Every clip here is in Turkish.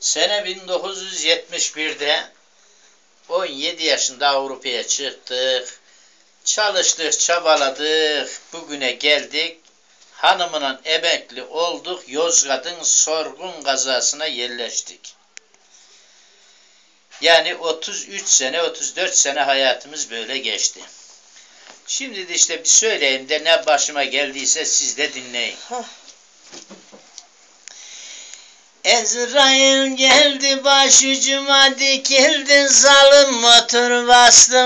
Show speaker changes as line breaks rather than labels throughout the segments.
Sene 1971'de 17 yaşında Avrupa'ya çıktık. Çalıştık, çabaladık. Bugüne geldik. Hanımla emekli olduk. Yozgat'ın sorgun kazasına yerleştik. Yani 33 sene, 34 sene hayatımız böyle geçti. Şimdi de işte bir söyleyeyim de ne başıma geldiyse siz de dinleyin. Ezrail geldi başucuma dikildi zalim motor bastı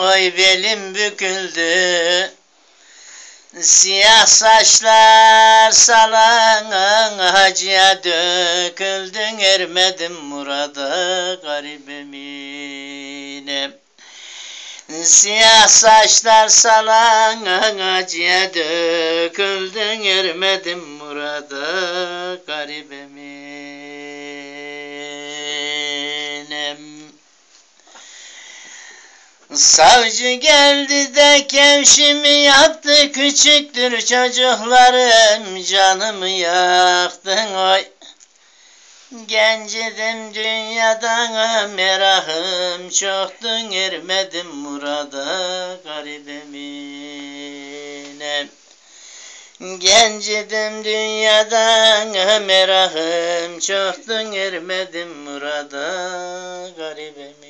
oy belim büküldü. Siyah saçlar salan hacıya döküldün ermedim murada inem. Siyah saçlar salan acıya döküldün ermedim murada garibim inem. Savcı geldi de kevşimi yaptı küçüktür çocuklarım canımı yaktın oy. Gencidim dünyadan merakım çoktu ermedim murada garibeminem. Gencidim dünyadan merakım çoktu ermedim murada garibeminem.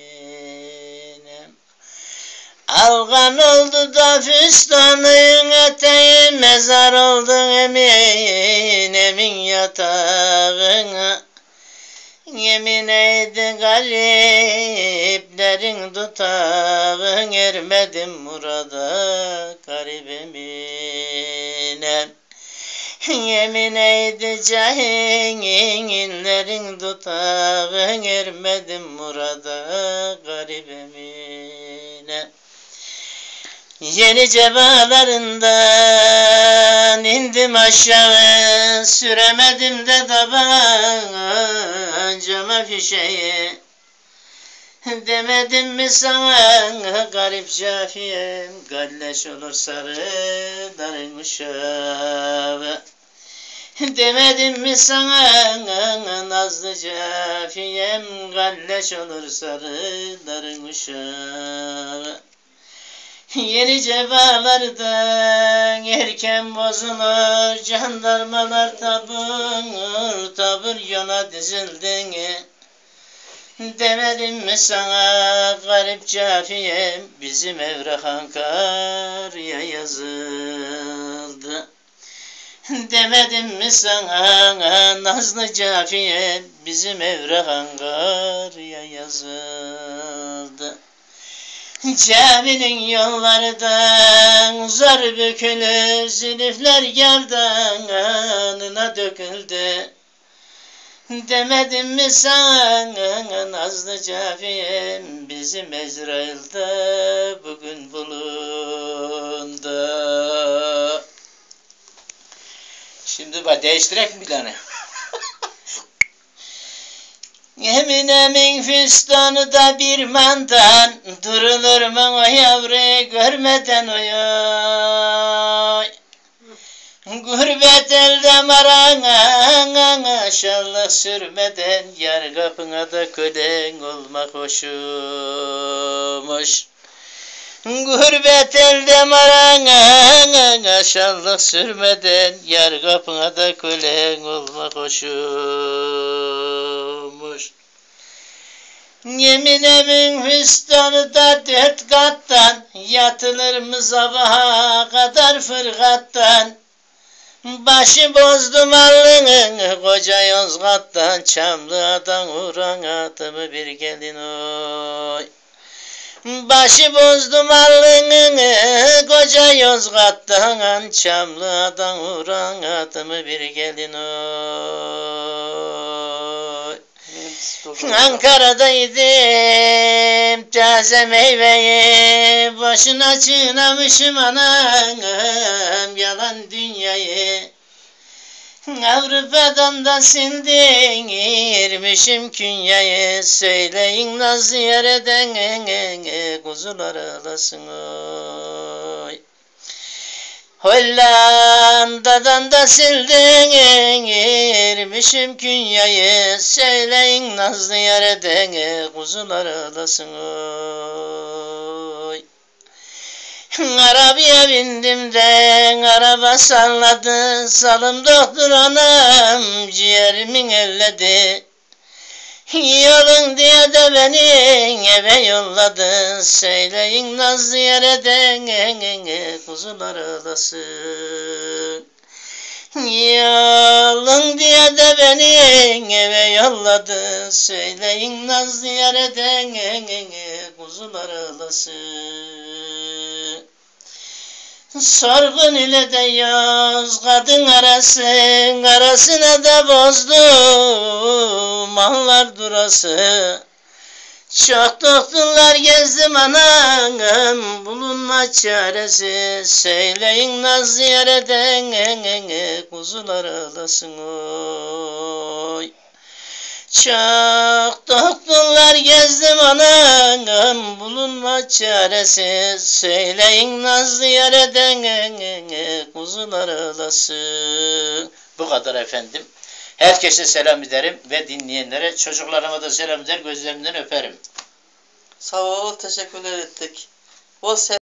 Algan oldu da füstanın eteği mezar oldu emin emin yatağına. Yemin eydi gariplerin tutağın ermedim murada garibemine. Yemin eydi cahillerin tutağın ermedim murada garibemine. Yeni cebalarından indim aşağı Süremedim de tabancama fişeği Demedim mi sana garip cafiyem Galleş olur sarı darın uşağı Demedim mi sana nazlı cafiyem Galleş olur sarı darın uşağı Yeni cebalardan erken bozulur, jandarmalar tabur tabur yola dizildin. Demedim mi sana garip cafiyem, bizim evrahan karya yazıldı. Demedim mi sana nazlı cafiyem, bizim evrahan karya yazıldı. Caminin yollardan zar bükülür, zülüfler gerdanına döküldü. Demedim mi sana nazlı cafiyem, bizim Ezrail'de bugün bulundu. Şimdi bak değiştirek mi tane? Eminemin fistanı da bir mandan Durulur mu o yavru görmeden oy Gurbet elde marana Şallık sürmeden Yar kapına da kölen olmak hoşumuş. Gurbet elde marana Şallık sürmeden Yar kapına da kölen olmak hoşumuş. Yeminemin hüstanı da dört kattan Yatılır mı sabaha kadar fırkattan Başı bozdum allının koca Yozgat'tan Çamlı'dan uğran atımı bir gelin oy. Başı bozdum allının koca Yozgat'tan Çamlı'dan uğran atımı bir gelin oy Ankara'daydım taze meyveyi Boşuna çiğnemişim anam. Yalan dünyayı Avrupa'dan da sindirmişim künyayı. Söyleyin naz yereden kuzular alasın oy. Hollanda'dan da sildin girmişim künyayı söyleyin nazlı yerden kuzular alasın oy. Arabaya bindim de araba salladı salım doktor anam ciğerimin elledi. Yolun diye de beni eve yolladı Söyleyin nazlı yereden kuzular alasın Yolun diye de beni eve yolladı. Söyleyin nazlı yereden kuzular alasın Sorgun ile de yaz kadın arasın arasına da bozdu mallar durası Çok doktorlar gezdim anam bulunma çaresi Söyleyin naz yereden kuzular alasın oy çok doktorlar gezdim anam bulunma çaresi Söyleyin nazlı yereden kuzular alasın. Bu kadar efendim. Herkese selam ederim ve dinleyenlere çocuklarıma da selam eder gözlerinden öperim.
Sağ ol, teşekkürler ettik. O